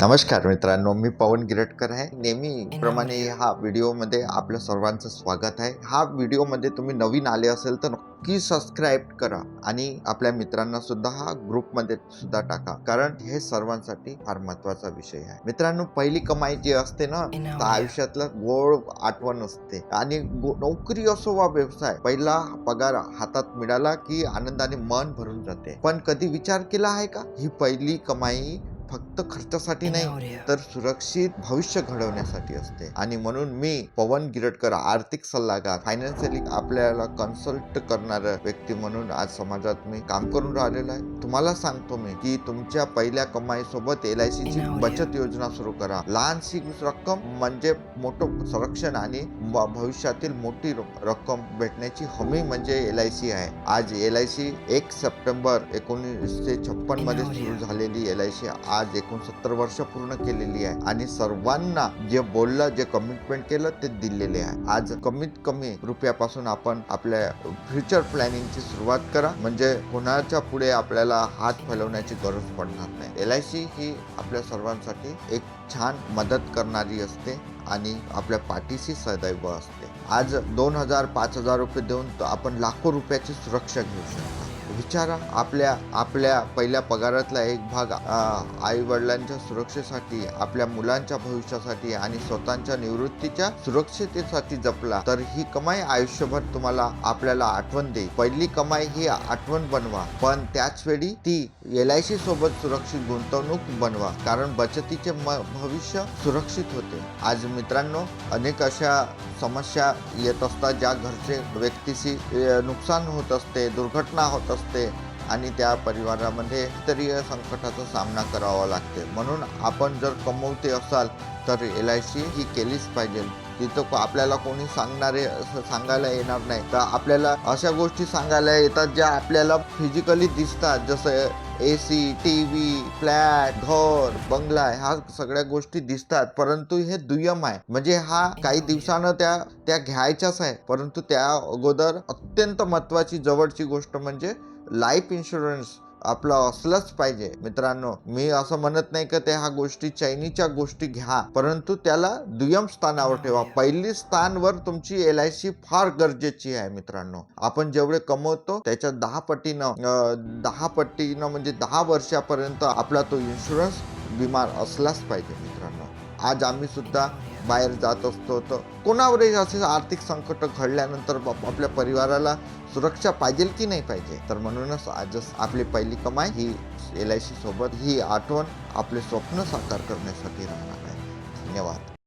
नमस्कार मित्रांनो मी पवन गिरटकर आहे. नेहमी प्रमाणे हा व्हिडिओमध्ये आपलं सर्वांचं स्वागत आहे. हा व्हिडिओमध्ये तुम्ही नवीन आले असेल तर नक्की सबस्क्राईब करा आणि आपल्या मित्रांना सुद्धा हा ग्रुपमध्ये सुद्धा टाका. कारण हे सर्वांसाठी फार महत्त्वाचा विषय आहे. मित्रांनो पहिली कमाई जी असते ना तर आयुष्यातलं गोड आठवण असते. आणि नोकरी असो वा व्यवसाय पहिला पगार हातात मिळाला की आनंदाने मन भरून जाते. पण कधी विचार केला आहे का? ही पहिली कमाई फक्त खर्चासाठी नाही तर सुरक्षित भविष्य घडवण्यासाठी असते. आणि म्हणून मी पवन गिरटकर आर्थिक सल्लागार फायनान्शियली आपल्याला कन्सल्ट करणार व्यक्ती म्हणून आज समाजात मी काम करून राहिलेलो आहे. तुम्हाला सांगतो मी की तुमच्या पहिल्या कमाई सोबत एल आय ची बचत योजना सुरू करा. लहानशी रक्कम म्हणजे मोठं संरक्षण आणि भविष्यातील मोठी रक- रक्कम भेटण्याची हमी म्हणजे एल आय सी आहे. आज एल आय सी एक सप्टेंबर एकोणीसशे छप्पनमध्ये सुरू झालेली एल आय सी आज एकोणसत्तर वर्ष पूर्ण केलेली आहे. आणि सर्वांना जे बोललं जे कमिटमेंट केलं ते दिलेले आहे. आज कमीत कमी रुपयापासून आपण आपल्या फ्युचर प्लॅनिंगची सुरुवात करा. म्हणजे कोणाच्या पुढे आपल्याला हात फैलवण्याची गरज पडणार नाही. एल आय सी ही आपल्या सर्वांसाठी एक छान मदत करणारी असते आणि आपल्या पाठीशी सदैव असते. आज दोन हजार पाच हजार रुपये देऊन आपण लाखो रुपयाची सुरक्षा घेऊ शकतो. विचारा. आपल्या आपल्या पहिल्या पगारातला एक भाग आई वडिलांच्या सुरक्षेसाठी आपल्या मुलांच्या भविष्यासाठी आणि स्वतःच्या निवृत्तीच्या सुरक्षितेसाठी जपला. तर ही कमाई आयुष्यभर तुम्हाला आपल्याला आठवण देईल पहिली कमाई ही आठवण बनवा. पण त्याच वेळी ती एल आय सी सोबत सुरक्षित गुंतवणूक बनवा. कारण बचतीचे म भविष्य सुरक्षित होते. आज मित्रांनो अनेक अशा समस्या येत असतात ज्या घरचे व्यक्तीशी नुकसान होत असते दुर्घटना होत असते आणि त्या परिवारामध्ये तरी संकटाचा सामना करावा लागते. म्हणून आपण जर कमवते असाल तर एल आय सी ही केलीच पाहिजे. तिथं आपल्याला कोणी सांगणारे असं सांगायला येणार नाही. तर आपल्याला अशा गोष्टी सांगायला येतात ज्या आपल्याला फिजिकली दिसतात. जसं A C T V flat घर बंगला ह्या सगळ्या गोष्टी दिसतात. परंतु हे दुय्यम आहे. म्हणजे हा काही दिवसानं त्या त्या घ्यायच्याच आहे. परंतु त्या अगोदर अत्यंत महत्वाची जवळची गोष्ट म्हणजे लाईफ इन्शुरन्स आपलं असलंच पाहिजे. मित्रांनो मी असं म्हणत नाही की त्या ह्या गोष्टी चैनीच्या गोष्टी घ्या परंतु त्याला दुय्यम स्थानावर ठेवा. पहिली स्थानवर तुमची एल आय सी फार गरजेची आहे मित्रांनो. आपण जेवढे कमवतो त्याच्या दहा पटीनं दहा पटीनं म्हणजे दहा वर्षापर्यंत आपला तो इन्शुरन्स विमा असलाच पाहिजे मित्रांनो. आज आम्ही सुद्धा बाहेर जात असतो तर कोणावरही असे आर्थिक संकट घडल्यानंतर बाप- आपल्या परिवाराला सुरक्षा पाहिजे की नाही पाहिजे? तर म्हणूनच आज आपली पहिली कमाई ही एल आय सी सोबत ही आठवण आपले स्वप्न साकार करण्यासाठी राहणार आहे. धन्यवाद.